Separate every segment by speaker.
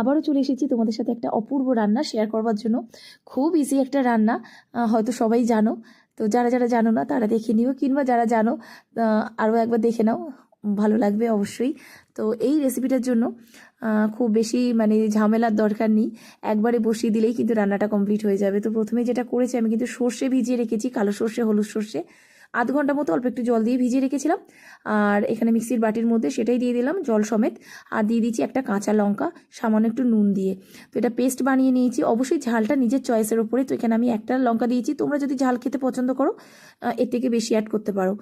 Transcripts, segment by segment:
Speaker 1: আবারও চলে এসেছি তোমাদের সাথে একটা অপূর্ব রান্না শেয়ার করবার জন্য। খুব ইজি একটা রান্না হয়তো সবাই জানো। তো যারা যারা জানো না, তারা দেখে নিও, কিংবা যারা জানো আরও একবার দেখে নাও, ভালো লাগবে অবশ্যই। তো এই রেসিপিটার জন্য খুব বেশি মানে ঝামেলার দরকার নেই। একবারে বসিয়ে দিলেই কিন্তু রান্নাটা কমপ্লিট হয়ে যাবে। তো প্রথমে যেটা করেছি, আমি কিন্তু সর্ষে ভিজিয়ে রেখেছি, কালো সর্ষে, হলুদ সর্ষে। আধ ঘণ্টা মতো অল্প একটু জল দিয়ে ভিজিয়ে রেখেছিলাম। আর এখানে মিক্সির বাটির মধ্যে সেটাই দিয়ে দিলাম জল সমেত। আর দিয়ে দিয়েছি একটা কাঁচা লঙ্কা, সামান্য একটু নুন দিয়ে। তো এটা পেস্ট বানিয়ে নিয়েছি। অবশ্যই ঝালটা নিজের চয়েসের ওপরে তো এখানে আমি একটা লঙ্কা দিয়েছি। তোমরা যদি ঝাল খেতে পছন্দ করো এর থেকে বেশি অ্যাড করতে পারো।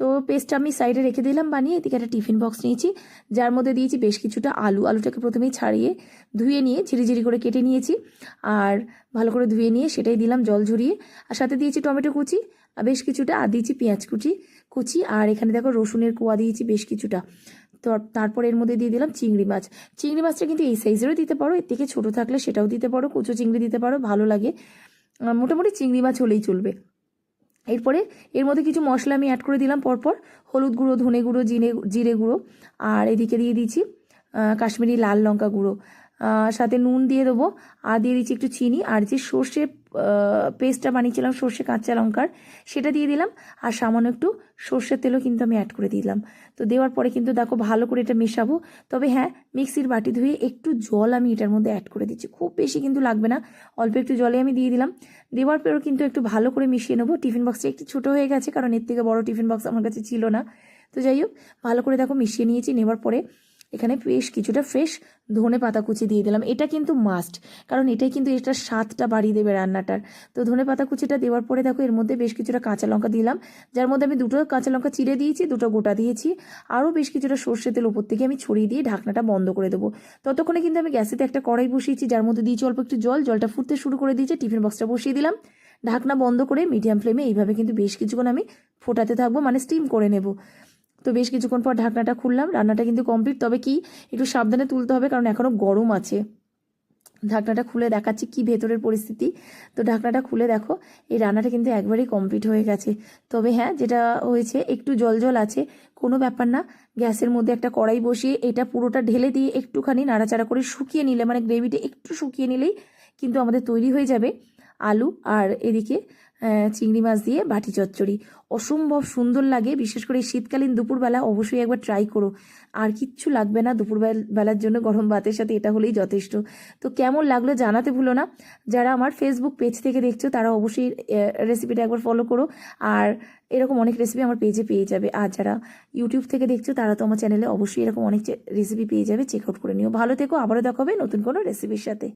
Speaker 1: তো পেস্টটা আমি সাইডে রেখে দিলাম, বানিয়ে এদিকে একটা টিফিন বক্স নিয়েছি। যার মধ্যে দিয়েছি বেশ কিছুটা আলু। আলুটাকে প্রথমেই ছাড়িয়ে ধুয়ে নিয়ে ঝিরিঝিরি করে কেটে নিয়েছি। আর ভালো করে ধুয়ে নিয়ে সেটাই দিলাম জল ঝরিয়ে। আর সাথে দিয়েছি টমেটো কুচি, আর বেশ কিছুটা, আর দিয়েছি পেঁয়াজ কুচি কুচি, আর এখানে দেখো রসুনের কোয়া দিয়েছি বেশ কিছুটা। তো তারপর এর মধ্যে দিয়ে দিলাম চিংড়ি মাছ। চিংড়ি মাছটা কিন্তু এই সাইজেরও দিতে পারো, এর থেকে ছোটো থাকলে সেটাও দিতে পারো, কুচো চিংড়ি দিতে পারো, ভালো লাগে। মোটামুটি চিংড়ি মাছ হলেই চলবে। এরপরে এর মধ্যে কিছু মশলা আমি অ্যাড করে দিলাম পরপর। হলুদ গুঁড়ো, ধনে গুঁড়ো জিরে জিরে গুঁড়ো। আর এদিকে দিয়ে দিচ্ছি কাশ্মীরি লাল লঙ্কা গুঁড়ো। সাথে নুন দিয়ে দেবো। আর দিয়ে দিচ্ছি একটু চিনি। আর যে সর্ষে পেস্টটা বানিয়েছিলাম, সর্ষে কাঁচা লঙ্কার, সেটা দিয়ে দিলাম। আর সামান্য একটু সর্ষের তেলও কিন্তু আমি অ্যাড করে দিলাম। তো দেওয়ার পরে কিন্তু দেখো ভালো করে এটা মেশাবো। তবে হ্যাঁ মিক্সির বাটি ধুয়ে একটু জল আমি এটার মধ্যে অ্যাড করে দিচ্ছি। খুব বেশি কিন্তু লাগবে না। অল্প একটু জলে আমি দিয়ে দিলাম। দেওয়ার পরেও কিন্তু একটু ভালো করে মিশিয়ে নেব। টিফিন বক্সটা একটু ছোটো হয়ে গেছে, কারণ এর থেকে বড় টিফিন বক্স আমার কাছে ছিল না। তো যাই হোক, ভালো করে দেখো মিশিয়ে নিয়েছি। নেবার পরে এখানে বেশ কিছুটা ফ্রেশ ধনে পাতা কুচি দিয়ে দিলাম। এটা কিন্তু মাস্ট কারণ এটাই কিন্তু এটার স্বাদটা বাড়িয়ে দেবে রান্নাটার। তো ধনে পাতা কুচিটা দেওয়ার পরে দেখো, এর মধ্যে বেশ কিছুটা কাঁচা লঙ্কা দিলাম, যার মধ্যে আমি দুটো কাঁচা লঙ্কা চিড়ে দিয়েছি, দুটো গোটা দিয়েছি। আরও বেশ কিছুটা সর্ষে তেল ওপর থেকে আমি ছড়িয়ে দিয়ে ঢাকনাটা বন্ধ করে দেবো। ততক্ষণে কিন্তু আমি গ্যাসেতে একটা কড়াই বসিয়েছি, যার মধ্যে দিয়েছি অল্প একটু জল। জলটা ফুটতে শুরু করে দিয়েছি, টিফিন বক্সটা বসিয়ে দিলাম। ঢাকনা বন্ধ করে মিডিয়াম ফ্লেমে এইভাবে কিন্তু বেশ কিছুক্ষণ আমি ফোটাতে থাকব মানে স্টিম করে নেব। তো বেশ কিছুক্ষণ পর ঢাকনাটা খুললাম, রান্নাটা কিন্তু কমপ্লিট তবে কি, একটু সাবধানে তুলতে হবে কারণ এখনও গরম আছে। ঢাকনাটা খুলে দেখাচ্ছি কি ভেতরের পরিস্থিতি। তো ঢাকনাটা খুলে দেখো, এই রান্নাটা কিন্তু একবারেই কমপ্লিট হয়ে গেছে। তবে হ্যাঁ যেটা হয়েছে, একটু জল জল আছে, কোনো ব্যাপার না। গ্যাসের মধ্যে একটা কড়াই বসিয়ে এটা পুরোটা ঢেলে দিয়ে একটুখানি নাড়াচাড়া করে শুকিয়ে নিলে মানে গ্রেভিটা একটু শুকিয়ে নিলেই কিন্তু আমাদের তৈরি হয়ে যাবে। আলু আর এদিকে চিংড়ি মাছ দিয়ে বাটি চচ্চড়ি। অসম্ভব সুন্দর লাগে, বিশেষ করে শীতকালীন দুপুরবেলা অবশ্যই একবার ট্রাই করো। আর কিচ্ছু লাগবে না দুপুর বেলার জন্য গরম ভাতের সাথে, এটা হলেই যথেষ্ট। তো কেমন লাগল জানাতে ভুলো না। যারা আমার ফেসবুক পেজ থেকে দেখছ, তারা অবশ্যই রেসিপিটা একবার ফলো করো। আর এরকম অনেক রেসিপি আমার পেজে পেয়ে যাবে। আর যারা ইউটিউব থেকে দেখছ, তারা তো আমার চ্যানেলে অবশ্যই এরকম অনেক রেসিপি পেয়ে যাবে চেক আউট করে নিও। ভালো থেকো, আবারও দেখাবে নতুন কোনো রেসিপির সাথে।